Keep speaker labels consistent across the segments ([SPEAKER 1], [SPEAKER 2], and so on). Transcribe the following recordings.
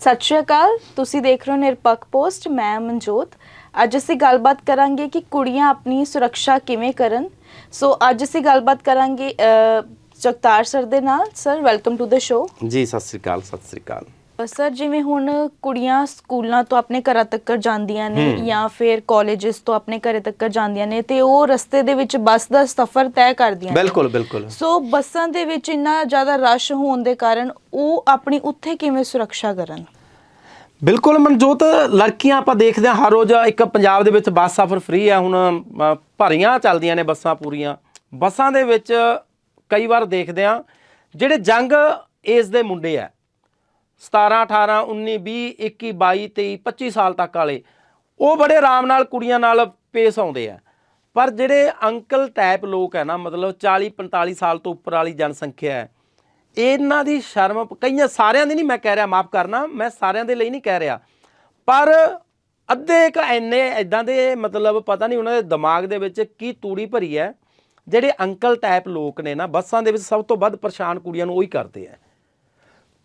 [SPEAKER 1] ਸਤਿ ਸ਼੍ਰੀ ਅਕਾਲ, ਤੁਸੀਂ ਦੇਖ ਰਹੇ ਹੋ ਨਿਰਪੱਖ ਪੋਸਟ, ਮੈਂ ਮਨਜੋਤ। ਅੱਜ ਅਸੀਂ ਗੱਲਬਾਤ ਕਰਾਂਗੇ ਕਿ ਕੁੜੀਆਂ ਆਪਣੀ ਸੁਰੱਖਿਆ ਕਿਵੇਂ ਕਰਨ। ਸੋ ਅੱਜ ਅਸੀਂ ਗੱਲਬਾਤ ਕਰਾਂਗੇ ਜਗਤਾਰ ਸਰ ਦੇ ਨਾਲ। Sir welcome to the show
[SPEAKER 2] ji, Sat Sri Akal, Sat Sri Akal.
[SPEAKER 1] Sir ਜਿਵੇਂ ਹੁਣ ਕੁੜੀਆਂ ਸਕੂਲਾਂ ਤੋਂ ਆਪਣੇ ਘਰਾਂ ਤੱਕ ਜਾਂਦੀਆਂ ਨੇ। ਜਾਂ ਫਿਰ ਕਾਲਜਸ ਤੋਂ ਆਪਣੇ ਘਰੇ ਤੱਕ ਜਾਂਦੀਆਂ ਨੇ ਤੇ ਉਹ ਰਸਤੇ ਦੇ ਵਿੱਚ ਬੱਸ ਦਾ ਸਫ਼ਰ ਤੈਅ ਕਰਦੀਆਂ ਨੇ।
[SPEAKER 2] ਬਿਲਕੁਲ ਬਿਲਕੁਲ।
[SPEAKER 1] ਸੋ ਬੱਸਾਂ ਦੇ ਵਿੱਚ ਇੰਨਾ ਜ਼ਿਆਦਾ ਰਸ਼ ਹੋਣ ਦੇ ਕਾਰਨ ਉਹ ਆਪਣੀ ਉੱਥੇ ਕਿਵੇਂ ਸੁਰੱਖਿਆ ਕਰਨ?
[SPEAKER 2] ਬਿਲਕੁਲ ਮਨਜੋਤ ਲੜਕੀਆਂ ਆਪਾਂ ਦੇਖਦੇ ਹਾਂ ਹਰ ਰੋਜ਼ ਇੱਕ ਪੰਜਾਬ ਦੇ ਵਿੱਚ ਬੱਸ ਸਫ਼ਰ ਫ੍ਰੀ ਹੈ। ਹੁਣ ਭਰੀਆਂ ਚੱਲਦੀਆਂ ਨੇ ਬੱਸਾਂ ਪੂਰੀਆਂ। ਬੱਸਾਂ ਦੇ ਵਿੱਚ ਕਈ ਵਾਰ ਦੇਖਦੇ ਹਾਂ ਜਿਹੜੇ ਜੰਗ ਏਜ ਦੇ ਮੁੰਡੇ ਆ 17 18 19 20 21 22 23 25 ਸਾਲ ਤੱਕ ਵਾਲੇ, ਉਹ ਬੜੇ ਆਰਾਮ ਨਾਲ ਕੁੜੀਆਂ ਨਾਲ ਪੇਸ਼ ਆਉਂਦੇ ਆ। ਪਰ ਜਿਹੜੇ ਅੰਕਲ ਟਾਈਪ ਲੋਕ ਹੈ ਨਾ, ਮਤਲਬ 40 45 ਸਾਲ ਤੋਂ ਉੱਪਰ ਵਾਲੀ ਜਨਸੰਖਿਆ ਹੈ, ਇਹਨਾਂ ਦੀ ਸ਼ਰਮ ਕਈਆਂ ਸਾਰਿਆਂ ਦੀ ਨਹੀਂ ਮੈਂ ਕਹਿ ਰਿਹਾ, ਮਾਫ ਕਰਨਾ, ਮੈਂ ਸਾਰਿਆਂ ਦੇ ਲਈ ਨਹੀਂ ਕਹਿ ਰਿਹਾ। ਪਰ ਅੱਧੇ ਕ ਐਨੇ ਐਦਾਂ ਦੇ ਮਤਲਬ ਪਤਾ ਨਹੀਂ ਉਹਨਾਂ ਦੇ ਦਿਮਾਗ ਦੇ ਵਿੱਚ ਕੀ ਤੂੜੀ ਭਰੀ ਹੈ, ਜਿਹੜੇ ਅੰਕਲ ਟਾਈਪ ਲੋਕ ਨੇ ਨਾ, ਬੱਸਾਂ ਦੇ ਵਿੱਚ ਸਭ ਤੋਂ ਵੱਧ ਪਰੇਸ਼ਾਨ ਕੁੜੀਆਂ ਨੂੰ ਉਹੀ ਕਰਦੇ ਆ।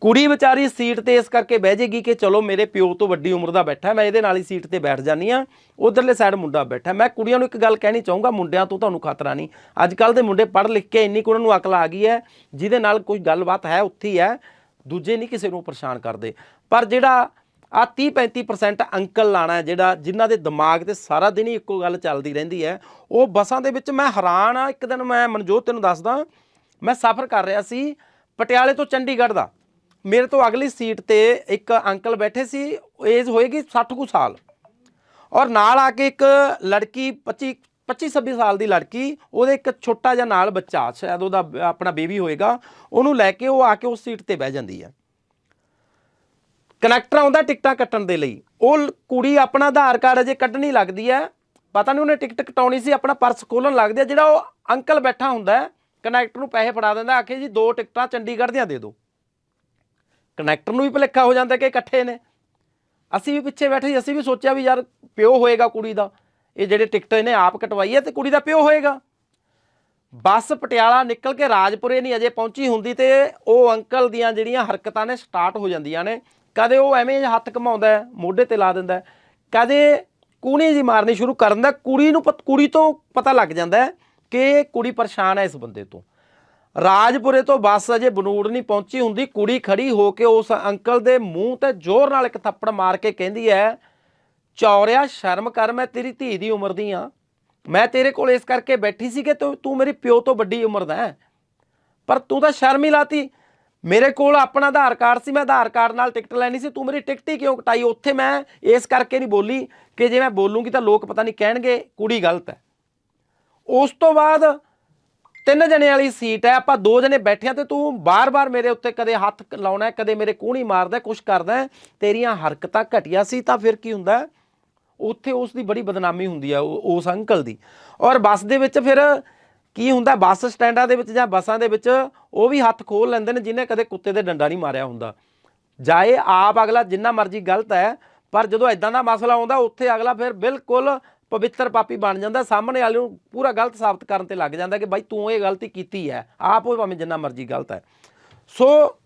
[SPEAKER 2] ਕੁੜੀ ਵਿਚਾਰੀ ਸੀਟ ਤੇ ਇਸ ਕਰਕੇ ਬਹਿ ਜੇਗੀ ਕਿ ਚਲੋ ਮੇਰੇ ਪਿਓ ਤੋਂ ਵੱਡੀ ਉਮਰ ਦਾ ਬੈਠਾ, ਮੈਂ ਇਹਦੇ ਨਾਲ ਹੀ ਸੀਟ ਤੇ ਬੈਠ ਜਾਨੀ ਆ ਉਧਰਲੇ ਸਾਈਡ ਮੁੰਡਾ ਬੈਠਾ। ਮੈਂ ਕੁੜੀਆਂ ਨੂੰ ਇੱਕ ਗੱਲ ਕਹਿਣੀ ਚਾਹੂੰਗਾ, ਮੁੰਡਿਆਂ ਤੋਂ ਤੁਹਾਨੂੰ ਖਤਰਾ ਨਹੀਂ। ਅੱਜ ਕੱਲ ਦੇ ਮੁੰਡੇ ਪੜ੍ਹ ਲਿਖ ਕੇ ਇੰਨੀ ਕੁ ਉਹਨਾਂ ਨੂੰ ਅਕਲ ਆ ਗਈ ਹੈ, ਜਿਹਦੇ ਨਾਲ ਕੋਈ ਗੱਲਬਾਤ ਹੈ ਉੱਥੇ ਹੀ ਹੈ, ਦੂਜੇ ਨਹੀਂ ਕਿਸੇ ਨੂੰ ਪਰੇਸ਼ਾਨ ਕਰਦੇ। ਪਰ ਜਿਹੜਾ ਆ 30 35% ਅੰਕਲ ਲਾਣਾ ਜਿਹੜਾ ਜਿਨ੍ਹਾਂ ਦੇ ਦਿਮਾਗ ਤੇ ਸਾਰਾ ਦਿਨ ਹੀ ਇੱਕੋ ਗੱਲ ਚੱਲਦੀ ਰਹਿੰਦੀ ਹੈ, ਉਹ ਬੱਸਾਂ ਦੇ ਵਿੱਚ ਮੈਂ ਹੈਰਾਨ ਆ ਇੱਕ ਦਿਨ ਮੈਂ ਮਨਜੋਤ ਤੈਨੂੰ ਦੱਸਦਾ, ਮੈਂ ਸਫ਼ਰ ਕਰ ਰਿਹਾ ਸੀ ਪਟਿਆਲੇ ਤੋਂ ਚੰਡੀਗੜ੍ਹ ਦਾ। ਮੇਰੇ ਤੋਂ ਅਗਲੀ ਸੀਟ ਤੇ ਇੱਕ ਅੰਕਲ ਬੈਠੇ ਸੀ ਏਜ ਹੋਏਗੀ 60 ਕੁ ਸਾਲ। ਔਰ ਨਾਲ ਆ ਕੇ ਇੱਕ ਲੜਕੀ 25 25 26 ਸਾਲ ਦੀ ਲੜਕੀ, ਉਹਦੇ ਇੱਕ ਛੋਟਾ ਜਿਹਾ ਨਾਲ ਬੱਚਾ, ਸ਼ਾਇਦ ਉਹਦਾ ਬ- ਆਪਣਾ ਬੇਬੀ ਹੋਏਗਾ, ਉਹਨੂੰ ਲੈ ਕੇ ਉਹ ਆ ਕੇ ਉਸ ਸੀਟ ਤੇ ਬਹਿ ਜਾਂਦੀ ਹੈ। ਕਨੈਕਟਰ ਆਉਂਦਾ ਟਿਕਟਾਂ ਕੱਟਣ ਦੇ ਲਈ। ਉਹ ਕੁੜੀ ਆਪਣਾ ਆਧਾਰ ਕਾਰਡ ਅਜੇ ਕੱਢਣੀ ਲੱਗਦੀ ਹੈ। ਪਤਾ ਨਹੀਂ ਉਹਨੇ ਟਿਕਟ ਕਟਾਉਣੀ ਸੀ, ਆਪਣਾ ਪਰਸ ਖੋਲਣ ਲੱਗਦੀ ਹੈ। ਜਿਹੜਾ ਉਹ ਅੰਕਲ ਬੈਠਾ ਹੁੰਦਾ ਹੈ ਕਨੈਕਟਰ ਨੂੰ ਪੈਸੇ ਫੜਾ ਦਿੰਦਾ, ਆਖੇ ਜੀ ਦੋ ਟਿਕਟਾਂ ਚੰਡੀਗੜ੍ਹ ਦੀਆਂ ਦੇ ਦਿਓ। ਕਨੈਕਟਰ ਨੂੰ ਵੀ ਭੁਲੇਖਾ ਹੋ ਜਾਂਦਾ ਕਿ ਇਕੱਠੇ ਨੇ। ਅਸੀਂ ਵੀ ਪਿੱਛੇ ਬੈਠੇ ਸੀ, ਅਸੀਂ ਵੀ ਸੋਚਿਆ ਵੀ ਯਾਰ ਪਿਓ ਹੋਏਗਾ ਕੁੜੀ ਦਾ। ਇਹ ਜਿਹੜੇ ਟਿਕਟ ਇਹਨੇ ਆਪ ਕਟਵਾਈ ਹੈ ਤੇ ਕੁੜੀ ਦਾ ਪਿਓ ਹੋਏਗਾ। ਬੱਸ ਪਟਿਆਲਾ ਨਿਕਲ ਕੇ ਰਾਜਪੁਰੇ ਨਹੀਂ ਅਜੇ ਪਹੁੰਚੀ ਹੁੰਦੀ ਤੇ ਉਹ ਅੰਕਲ ਦੀਆਂ ਜਿਹੜੀਆਂ ਹਰਕਤਾਂ ਨੇ ਸਟਾਰਟ ਹੋ ਜਾਂਦੀਆਂ ਨੇ। ਕਦੇ ਉਹ ਐਵੇਂ ਜਿਹਾ ਹੱਥ ਘਮਾਉਂਦਾ ਮੋਢੇ ਤੇ ਲਾ ਦਿੰਦਾ ਕਦੇ ਕੂਣੀ ਜੀ ਮਾਰਨੀ ਸ਼ੁਰੂ ਕਰ ਦਿੰਦਾ ਕੁੜੀ ਨੂੰ ਪਤ- ਕੁੜੀ ਤੋਂ ਪਤਾ ਲੱਗ ਜਾਂਦਾ ਕਿ ਕੁੜੀ ਪਰੇਸ਼ਾਨ ਹੈ ਇਸ ਬੰਦੇ ਤੋਂ। ਰਾਜਪੁਰੇ ਤੋਂ ਬੱਸ ਅਜੇ ਬਨੂੜ ਨਹੀਂ ਪਹੁੰਚੀ ਹੁੰਦੀ। ਕੁੜੀ ਖੜੀ ਹੋ ਕੇ ਉਸ ਅੰਕਲ ਦੇ ਮੂੰਹ ਤੇ ਜ਼ੋਰ ਨਾਲ ਇੱਕ ਥੱਪੜ ਮਾਰ ਕੇ ਕਹਿੰਦੀ ਹੈ, ਚੌਰਿਆ, ਸ਼ਰਮ ਕਰ, ਮੈਂ ਤੇਰੀ ਧੀ ਦੀ ਉਮਰ ਦੀ ਆ। ਮੈਂ ਤੇਰੇ ਕੋਲ ਇਸ ਕਰਕੇ ਬੈਠੀ ਸੀ ਕਿ ਤੂੰ ਤੂੰ ਮੇਰੀ ਪਿਓ ਤੋਂ ਵੱਡੀ ਉਮਰ ਦਾ ਹੈ। ਪਰ ਤੂੰ ਤਾਂ ਸ਼ਰਮ ਹੀ ਲਾਤੀ। ਮੇਰੇ ਕੋਲ ਆਪਣਾ ਆਧਾਰ ਕਾਰਡ ਸੀ, ਮੈਂ ਆਧਾਰ ਕਾਰਡ ਨਾਲ ਟਿਕਟ ਲੈਣੀ ਸੀ। ਤੂੰ ਮੇਰੀ ਟਿਕਟ ਹੀ ਕਿਉਂ ਕਟਾਈ? ਉੱਥੇ ਮੈਂ ਇਸ ਕਰਕੇ ਨਹੀਂ ਬੋਲੀ ਕਿ ਜੇ ਮੈਂ ਬੋਲੂੰਗੀ ਤਾਂ ਲੋਕ ਪਤਾ ਨਹੀਂ ਕਹਿਣਗੇ, ਕੁੜੀ ਗਲਤ ਹੈ। ਉਸ ਤੋਂ ਬਾਅਦ ਤਿੰਨ ਜਣੇ ਵਾਲੀ ਸੀਟ ਹੈ ਆਪਾਂ ਦੋ ਜਣੇ ਬੈਠੇ ਆ ਤੇ ਤੂੰ ਬਾਰ-ਬਾਰ ਮੇਰੇ ਉੱਤੇ ਕਦੇ ਹੱਥ ਲਾਉਣਾ ਕਦੇ ਮੇਰੇ ਕੂਹਣੀ ਮਾਰਦਾ ਹੈ, ਕੁਛ ਕਰਦਾ ਤੇਰੀਆਂ ਹਰਕਤਾਂ ਘਟੀਆ ਸੀ ਤਾਂ ਫਿਰ ਕੀ ਹੁੰਦਾ ਉੱਥੇ ਉਸ ਦੀ ਬੜੀ ਬਦਨਾਮੀ ਹੁੰਦੀ ਆ ਉਹ- ਉਸ ਅੰਕਲ ਦੀ। ਔਰ ਬੱਸ ਦੇ ਵਿੱਚ ਫਿਰ ਕੀ ਹੁੰਦਾ ਬੱਸ ਸਟੈਂਡਾਂ ਦੇ ਵਿੱਚ ਜਾਂ ਬੱਸਾਂ ਦੇ ਵਿੱਚ ਉਹ ਵੀ ਹੱਥ ਖੋਲ ਲੈਂਦੇ ਨੇ ਜਿਹਨੇ ਕਦੇ ਕੁੱਤੇ ਦੇ ਡੰਡਾ ਨਹੀਂ ਮਾਰਿਆ ਹੁੰਦਾ। ਜਾਏ ਆਪ ਅਗਲਾ ਜਿੰਨਾ ਮਰਜ਼ੀ ਗਲਤ ਹੈ ਪਰ ਜਦੋਂ ਇਦਾਂ ਦਾ ਮਸਲਾ ਆਉਂਦਾ ਉੱਥੇ ਅਗਲਾ ਫਿਰ ਬਿਲਕੁਲ ਪਵਿੱਤਰ ਪਾਪੀ ਬਣ ਜਾਂਦਾ, ਸਾਹਮਣੇ ਵਾਲੇ ਨੂੰ ਪੂਰਾ ਗਲਤ ਸਾਬਤ ਕਰਨ ਤੇ ਲੱਗ ਜਾਂਦਾ ਕਿ ਬਾਈ ਤੂੰ ਇਹ ਗਲਤੀ ਕੀਤੀ ਹੈ, ਆਪ ਉਹ ਭਾਵੇਂ ਜਿੰਨਾ ਮਰਜ਼ੀ ਗਲਤ ਹੈ। ਸੋ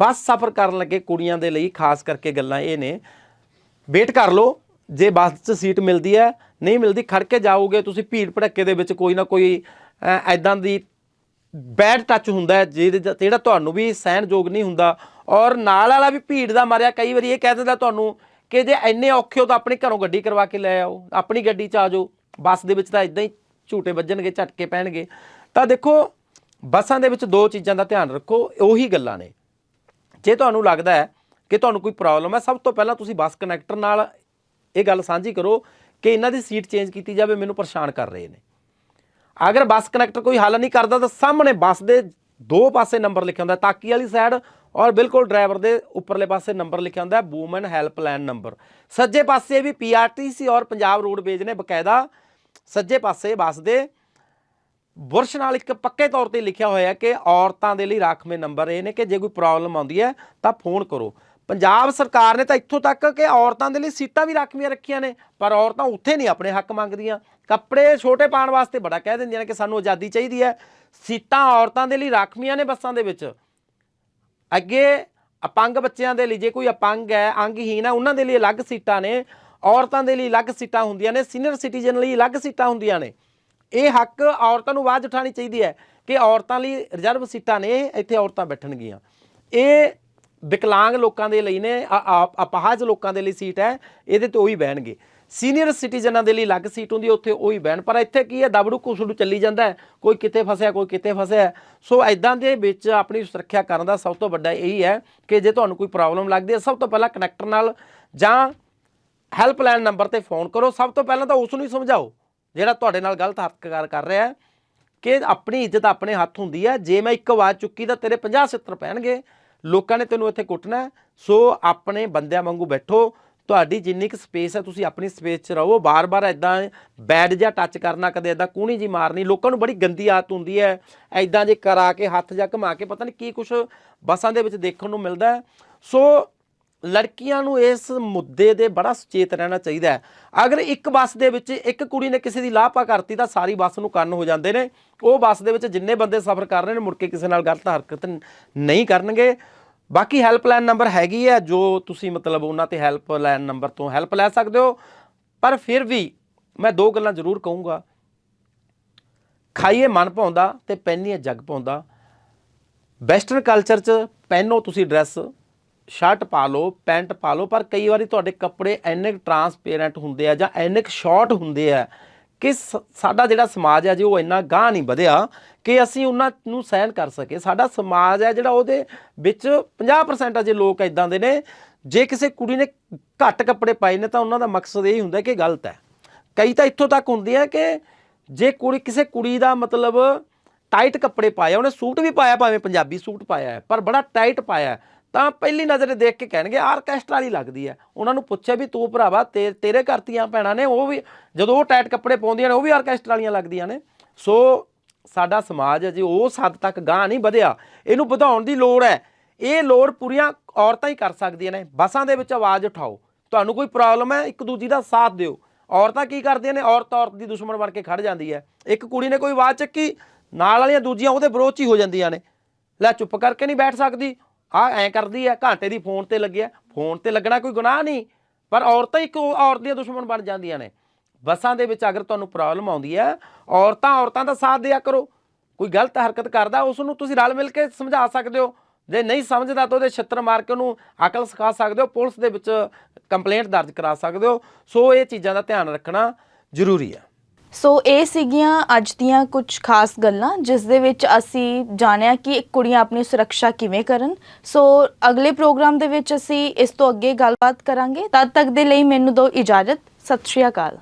[SPEAKER 2] ਬੱਸ ਸਫ਼ਰ ਕਰਨ ਲੱਗੇ ਕੁੜੀਆਂ ਦੇ ਲਈ ਖਾਸ ਕਰਕੇ ਗੱਲਾਂ ਇਹ ਨੇ, ਵੇਟ ਕਰ ਲਓ, ਜੇ ਬੱਸ 'ਚ ਸੀਟ ਮਿਲਦੀ ਹੈ, ਨਹੀਂ ਮਿਲਦੀ ਖੜ ਕੇ ਜਾਓਗੇ, ਤੁਸੀਂ ਭੀੜ ਭੜੱਕੇ ਦੇ ਵਿੱਚ ਕੋਈ ਨਾ ਕੋਈ ਐਦਾਂ ਦੀ ਬੈਡ ਟੱਚ ਹੁੰਦਾ ਜਿਹਦੇ ਜਿਹੜਾ ਤੁਹਾਨੂੰ ਵੀ ਸਹਿਣਯੋਗ ਨਹੀਂ ਹੁੰਦਾ, ਔਰ ਨਾਲ ਵਾਲਾ ਵੀ ਭੀੜ ਦਾ ਮਾਰਿਆ, ਕਈ ਵਾਰੀ ਇਹ ਕਹਿ ਦਿੰਦਾ ਤੁਹਾਨੂੰ ਕਿ ਜੇ ਇੰਨੇ ਔਖੇ ਹੋ ਤਾਂ ਆਪਣੇ ਘਰੋਂ ਗੱਡੀ ਕਰਵਾ ਕੇ ਲੈ ਆਓ, ਆਪਣੀ ਗੱਡੀ 'ਚ ਆ ਜਾਓ, ਬੱਸ ਦੇ ਵਿੱਚ ਤਾਂ ਇਦਾਂ ਹੀ ਝੂਟੇ ਵੱਜਣਗੇ, ਝਟਕੇ ਪੈਣਗੇ। ਤਾਂ ਦੇਖੋ, ਬੱਸਾਂ ਦੇ ਵਿੱਚ ਦੋ ਚੀਜ਼ਾਂ ਦਾ ਧਿਆਨ ਰੱਖੋ, ਉਹੀ ਗੱਲਾਂ ਨੇ। ਜੇ ਤੁਹਾਨੂੰ ਲੱਗਦਾ ਹੈ ਕਿ ਤੁਹਾਨੂੰ ਕੋਈ ਪ੍ਰੋਬਲਮ ਹੈ, ਸਭ ਤੋਂ ਪਹਿਲਾਂ ਤੁਸੀਂ ਬੱਸ ਕਨੈਕਟਰ ਨਾਲ ਇਹ ਗੱਲ ਸਾਂਝੀ ਕਰੋ ਕਿ ਇਹਨਾਂ ਦੀ ਸੀਟ ਚੇਂਜ ਕੀਤੀ ਜਾਵੇ, ਮੈਨੂੰ ਪਰੇਸ਼ਾਨ ਕਰ ਰਹੇ ਨੇ। ਅਗਰ ਬੱਸ ਕਨੈਕਟਰ ਕੋਈ ਹੱਲ ਨਹੀਂ ਕਰਦਾ, ਤਾਂ ਸਾਹਮਣੇ ਬੱਸ ਦੇ ਦੋ ਪਾਸੇ ਨੰਬਰ ਲਿਖਿਆ ਹੁੰਦਾ ਤਾਕੀ ਵਾਲੀ ਸਾਈਡ ਔਰ ਬਿਲਕੁਲ ਡਰਾਈਵਰ ਦੇ ਉੱਪਰਲੇ ਪਾਸੇ ਨੰਬਰ ਲਿਖਿਆ ਹੁੰਦਾ ਵੂਮਨ ਹੈਲਪਲਾਈਨ ਨੰਬਰ। ਸੱਜੇ ਪਾਸੇ ਵੀ ਪੀਆਰਟੀਸੀ ਔਰ ਪੰਜਾਬ ਰੋਡਵੇਜ ਨੇ ਬਕਾਇਦਾ ਸੱਜੇ ਪਾਸੇ ਬੱਸ ਦੇ ਬੁਰਸ਼ ਨਾਲ ਇੱਕ ਪੱਕੇ ਤੌਰ ਤੇ ਲਿਖਿਆ ਹੋਇਆ ਕਿ ਔਰਤਾਂ ਦੇ ਲਈ ਰਾਖਵੇਂ ਨੰਬਰ ਇਹ ਨੇ ਕਿ ਜੇ ਕੋਈ ਪ੍ਰੋਬਲਮ ਆਉਂਦੀ ਹੈ ਤਾਂ ਫੋਨ ਕਰੋ। ਪੰਜਾਬ ਸਰਕਾਰ ਨੇ ਤਾਂ ਇੱਥੋਂ ਤੱਕ ਕਿ ਔਰਤਾਂ ਦੇ ਲਈ ਸੀਟਾਂ ਵੀ ਰਾਖਵੀਆਂ ਰੱਖੀਆਂ ਨੇ, ਪਰ ਔਰਤਾਂ ਉੱਥੇ ਨਹੀਂ ਆਪਣੇ ਹੱਕ ਮੰਗਦੀਆਂ। ਕੱਪੜੇ ਛੋਟੇ ਪਾਉਣ ਵਾਸਤੇ ਬੜਾ ਕਹਿ ਦਿੰਦੀਆਂ ਨੇ ਕਿ ਸਾਨੂੰ ਆਜ਼ਾਦੀ ਚਾਹੀਦੀ ਹੈ। ਸੀਟਾਂ ਔਰਤਾਂ ਦੇ ਲਈ ਰਾਖਵੀਆਂ ਨੇ ਬੱਸਾਂ ਦੇ ਵਿੱਚ। ਅੱਗੇ ਅਪੰਗ ਬੱਚਿਆਂ ਦੇ ਲਈ ਜੇ ਕੋਈ ਅਪੰਗ ਹੈ ਅੰਗਹੀਨ ਹੈ, ਉਹਨਾਂ ਦੇ ਲਈ ਅਲੱਗ ਸੀਟਾਂ ਨੇ, ਔਰਤਾਂ ਦੇ ਲਈ ਅਲੱਗ ਸੀਟਾਂ ਹੁੰਦੀਆਂ ਨੇ ਸੀਨੀਅਰ ਸਿਟੀਜ਼ਨ ਲਈ ਅਲੱਗ ਸੀਟਾਂ ਹੁੰਦੀਆਂ ਨੇ। ਇਹ ਹੱਕ ਔਰਤਾਂ ਨੂੰ ਆਵਾਜ਼ ਉਠਾਉਣੀ ਚਾਹੀਦੀ ਹੈ ਕਿ ਔਰਤਾਂ ਲਈ ਰਿਜ਼ਰਵ ਸੀਟਾਂ ਨੇ, ਇੱਥੇ ਔਰਤਾਂ ਬੈਠਣਗੀਆਂ। ਇਹ ਵਿਕਲਾਂਗ ਲੋਕਾਂ ਦੇ ਲਈ ਨੇ ਅ- ਅਪਾਹਜ ਲੋਕਾਂ ਦੇ ਲਈ ਸੀਟ ਹੈ, ਇਹਦੇ ਤੇ ਉਹੀ ਬਹਿਣਗੇ। ਸੀਨੀਅਰ ਸਿਟੀਜ਼ਨਾਂ ਦੇ ਲਈ ਅਲੱਗ ਸੀਟ ਹੁੰਦੀ ਉੱਥੇ ਉਹੀ ਬਹਿਣ। ਪਰ ਇੱਥੇ ਕੀ ਹੈ, ਦਬੜੂ ਕੁਸੜੂ ਚੱਲੀ ਜਾਂਦਾ ਕੋਈ ਕਿਤੇ ਫਸਿਆ, ਕੋਈ ਕਿਤੇ ਫਸਿਆ ਸੋ ਐਦਾਂ ਦੇ ਵਿੱਚ ਆਪਣੀ ਸੁਰੱਖਿਆ ਕਰਨ ਦਾ ਸਭ ਤੋਂ ਵੱਡਾ ਇਹੀ ਹੈ ਕਿ ਜੇ ਤੁਹਾਨੂੰ ਕੋਈ ਪ੍ਰੋਬਲਮ ਲੱਗਦੀ ਹੈ, ਸਭ ਤੋਂ ਪਹਿਲਾਂ ਕਨੈਕਟਰ ਨਾਲ ਜਾਂ ਹੈਲਪਲਾਈਨ ਨੰਬਰ ਤੇ ਫੋਨ ਕਰੋ। ਸਭ ਤੋਂ ਪਹਿਲਾਂ ਤਾਂ ਉਸ ਨੂੰ ਹੀ ਸਮਝਾਓ, ਜਿਹੜਾ ਤੁਹਾਡੇ ਨਾਲ ਗਲਤ ਹਰਕਤ ਕਰ ਰਿਹਾ ਹੈ ਕਿ ਆਪਣੀ ਇੱਜ਼ਤ ਆਪਣੇ ਹੱਥ ਹੁੰਦੀ ਹੈ। ਜੇ ਮੈਂ ਇੱਕ ਆਵਾਜ਼ ਚੁੱਕੀ ਤਾਂ ਤੇਰੇ 50 70 ਪੈਣਗੇ। ਲੋਕਾਂ ਨੇ ਤੈਨੂੰ ਇੱਥੇ ਕੁੱਟਣਾ ਸੋ ਆਪਣੇ ਬੰਦਿਆਂ ਵਾਂਗੂ ਬੈਠੋ। ਤੁਹਾਡੀ ਜਿੰਨੀ ਕੁ ਸਪੇਸ ਹੈ, ਤੁਸੀਂ ਆਪਣੀ ਸਪੇਸ 'ਚ ਰਹੋ। ਬਾਰ-ਬਾਰ ਐਦਾਂ ਬੈਡ ਜਾਂ ਟੱਚ ਕਰਨਾ, ਕਦੇ ਐਦਾਂ ਕੂਣੀ ਜੀ ਮਾਰਨੀ। ਲੋਕਾਂ ਨੂੰ ਬੜੀ ਗੰਦੀ ਆਦਤ ਹੁੰਦੀ ਹੈ। ਐਦਾਂ ਜੇ ਕਰਾ ਕੇ, ਹੱਥ ਜਾਂ ਘੁਮਾ ਕੇ, ਪਤਾ ਨਹੀਂ ਕੀ ਕੁਝ ਬੱਸਾਂ ਦੇ ਵਿੱਚ ਦੇਖਣ ਨੂੰ ਮਿਲਦਾ ਹੈ। ਸੋ ਲੜਕੀਆਂ ਨੂੰ ਇਸ ਮੁੱਦੇ ਦੇ ਬੜਾ ਸੁਚੇਤ ਰਹਿਣਾ ਚਾਹੀਦਾ ਹੈ। ਅਗਰ ਇੱਕ ਬੱਸ ਦੇ ਵਿੱਚ ਇੱਕ ਕੁੜੀ ਨੇ ਕਿਸੇ ਦੀ ਲਾਪਾ ਕਰਤੀ, ਤਾਂ ਸਾਰੀ ਬੱਸ ਨੂੰ ਕੰਨ ਹੋ ਜਾਂਦੇ ਨੇ। ਉਹ ਬੱਸ ਦੇ ਵਿੱਚ ਜਿੰਨੇ ਬੰਦੇ ਸਫ਼ਰ ਕਰ ਰਹੇ ਨੇ, ਮੁੜ ਕੇ ਕਿਸੇ ਨਾਲ ਗਲਤ ਹਰਕਤ ਨਹੀਂ ਕਰਨਗੇ। ਬਾਕੀ ਹੈਲਪਲਾਈਨ ਨੰਬਰ ਹੈਗੀ ਹੈ ਜੋ ਤੁਸੀਂ ਮਤਲਬ ਉਹਨਾਂ ਤੇ ਹੈਲਪਲਾਈਨ ਨੰਬਰ ਤੋਂ ਹੈਲਪ ਲੈ ਸਕਦੇ ਹੋ। ਪਰ ਫਿਰ ਵੀ ਮੈਂ ਦੋ ਗੱਲਾਂ ਜ਼ਰੂਰ ਕਹੂੰਗਾ। ਖਾਈਏ ਮਨ ਪਾਉਂਦਾ ਤੇ ਪਹਿਨੀਏ ਜੱਗ ਪਾਉਂਦਾ ਵੈਸਟਰਨ ਕਲਚਰ 'ਚ ਪਹਿਨੋ ਤੁਸੀਂ ਡਰੈਸ ਸ਼ਰਟ ਪਾ ਲਓ, ਪੈਂਟ ਪਾ ਲਓ, ਪਰ ਕਈ ਵਾਰੀ ਤੁਹਾਡੇ ਕੱਪੜੇ ਇੰਨੇ ਟਰਾਂਸਪੇਰੈਂਟ ਹੁੰਦੇ ਆ ਜਾਂ ਇੰਨੇ ਸ਼ਾਰਟ ਹੁੰਦੇ ਆ ਕਿ ਸ- ਸਾਡਾ ਜਿਹੜਾ ਸਮਾਜ ਹੈ ਜੀ ਉਹ ਇੰਨਾ ਗਾਹ ਨਹੀਂ ਵਧਿਆ ਕਿ ਅਸੀਂ ਉਹਨਾਂ ਨੂੰ ਸਹਿਣ ਕਰ ਸਕੇ ਸਾਡਾ ਸਮਾਜ ਹੈ ਜਿਹੜਾ ਉਹਦੇ ਵਿੱਚ 50% ਅਜੇ ਲੋਕ ਇਦਾਂ ਦੇ ਨੇ, ਜੇ ਕਿਸੇ ਕੁੜੀ ਨੇ ਘੱਟ ਕੱਪੜੇ ਪਾਏ ਨੇ ਤਾਂ ਉਹਨਾਂ ਦਾ ਮਕਸਦ ਇਹ ਹੁੰਦਾ ਕਿ ਗਲਤ ਹੈ। ਕਈ ਤਾਂ ਇੱਥੋਂ ਤੱਕ ਹੁੰਦੀ ਹੈ ਕਿ ਜੇ ਕੁੜੀ, ਕਿਸੇ ਕੁੜੀ ਦਾ ਮਤਲਬ ਟਾਈਟ ਕੱਪੜੇ ਪਾਇਆ ਉਹਨੇ ਸੂਟ ਵੀ ਪਾਇਆ ਭਾਵੇਂ ਪੰਜਾਬੀ ਸੂਟ ਪਾਇਆ ਹੈ, ਪਰ ਬੜਾ ਟਾਈਟ ਪਾਇਆ ਤਾਂ ਪਹਿਲੀ ਨਜ਼ਰ ਦੇਖ ਕੇ ਕਹਿਣਗੇ ਆਰਕੈਸਟਰਾ ਵਾਲੀ ਲੱਗਦੀ ਹੈ। ਉਹਨਾਂ ਨੂੰ ਪੁੱਛਿਆ ਵੀ ਤੂੰ ਭਰਾਵਾ ਤੇਰੇ ਘਰ ਦੀਆਂ ਭੈਣਾਂ ਨੇ, ਉਹ ਵੀ ਜਦੋਂ ਉਹ ਟਾਈਟ ਕੱਪੜੇ ਪਾਉਂਦੀਆਂ ਨੇ, ਉਹ ਵੀ ਆਰਕੈਸਟਰਾ ਵਾਲੀਆਂ ਲੱਗਦੀਆਂ ਨੇ। ਸੋ ਸਾਡਾ ਸਮਾਜ ਹੈ ਉਸ ਹੱਦ ਤੱਕ ਗਾਂ ਨਹੀਂ ਵਧਿਆ। ਇਹਨੂੰ ਵਧਾਉਣ ਦੀ ਲੋੜ ਹੈ। ਇਹ ਲੋੜ ਪੂਰੀਆਂ ਔਰਤਾਂ ਹੀ ਕਰ ਸਕਦੀਆਂ ਨੇ। ਬੱਸਾਂ ਦੇ ਵਿੱਚ ਆਵਾਜ਼ ਉਠਾਓ। ਤੁਹਾਨੂੰ ਕੋਈ ਪ੍ਰੋਬਲਮ ਹੈ, ਇੱਕ ਦੂਜੀ ਦਾ ਸਾਥ ਦਿਓ। ਔਰਤਾਂ ਕੀ ਕਰਦੀਆਂ ਨੇ? ਔਰਤ ਔਰਤ ਦੀ ਦੁਸ਼ਮਣ ਬਣ ਕੇ ਖੜ ਜਾਂਦੀ ਹੈ। ਇੱਕ ਕੁੜੀ ਨੇ ਕੋਈ ਆਵਾਜ਼ ਚੱਕੀ, ਨਾਲ ਵਾਲੀਆਂ ਦੂਜੀਆਂ ਉਹਦੇ ਵਿਰੋਧ ਹੀ ਹੋ ਜਾਂਦੀਆਂ ਨੇ। ਲੈ ਚੁੱਪ ਕਰਕੇ ਨਹੀਂ ਬੈਠ ਸਕਦੀ। ਆ ਐਂ ਕਰਦੀ ਹੈ ਘੰਟੇ ਦੀ ਫੋਨ ਤੇ ਲੱਗਿਆ ਫੋਨ ਤੇ ਲੱਗਣਾ ਕੋਈ ਗੁਨਾਹ ਨਹੀਂ, ਪਰ ਔਰਤਾਂ ਇੱਕ ਔਰਤ ਦੀਆਂ ਦੁਸ਼ਮਣ ਬਣ ਜਾਂਦੀਆਂ ਨੇ। ਬੱਸਾਂ ਦੇ ਵਿੱਚ ਅਗਰ ਤੁਹਾਨੂੰ ਪ੍ਰੋਬਲਮ ਆਉਂਦੀ ਹੈ ਔਰਤਾਂ ਔਰਤਾਂ ਦਾ ਸਾਥ ਦਿਆ ਕਰੋ। ਕੋਈ ਗਲਤ ਹਰਕਤ ਕਰਦਾ, ਉਸ ਨੂੰ ਤੁਸੀਂ ਰਲ ਮਿਲ ਕੇ ਸਮਝਾ ਸਕਦੇ ਹੋ। ਜੇ ਨਹੀਂ ਸਮਝਦਾ ਤਾਂ ਉਹਦੇ ਛਿੱਤਰ ਮਾਰ ਕੇ ਉਹਨੂੰ ਅਕਲ ਸਿਖਾ ਸਕਦੇ ਹੋ, ਪੁਲਿਸ ਦੇ ਵਿੱਚ ਕੰਪਲੇਂਟ ਦਰਜ ਕਰਾ ਸਕਦੇ ਹੋ। ਸੋ ਇਹ ਚੀਜ਼ਾਂ ਦਾ ਧਿਆਨ ਰੱਖਣਾ ਜ਼ਰੂਰੀ ਹੈ
[SPEAKER 1] ਸੋ ਇਹ ਸੀਗੀਆਂ ਅੱਜ ਦੀਆਂ ਕੁਝ ਖਾਸ ਗੱਲਾਂ, ਜਿਸ ਦੇ ਵਿੱਚ ਅਸੀਂ ਜਾਣਿਆ ਕਿ ਕੁੜੀਆਂ ਆਪਣੀ ਸੁਰੱਖਿਆ ਕਿਵੇਂ ਕਰਨ। ਸੋ ਅਗਲੇ ਪ੍ਰੋਗਰਾਮ ਦੇ ਵਿੱਚ ਅਸੀਂ ਇਸ ਤੋਂ ਅੱਗੇ ਗੱਲਬਾਤ ਕਰਾਂਗੇ। ਤਦ ਤੱਕ ਦੇ ਲਈ ਮੈਨੂੰ ਦਿਓ ਇਜਾਜ਼ਤ। ਸਤਿ ਸ਼੍ਰੀ ਅਕਾਲ।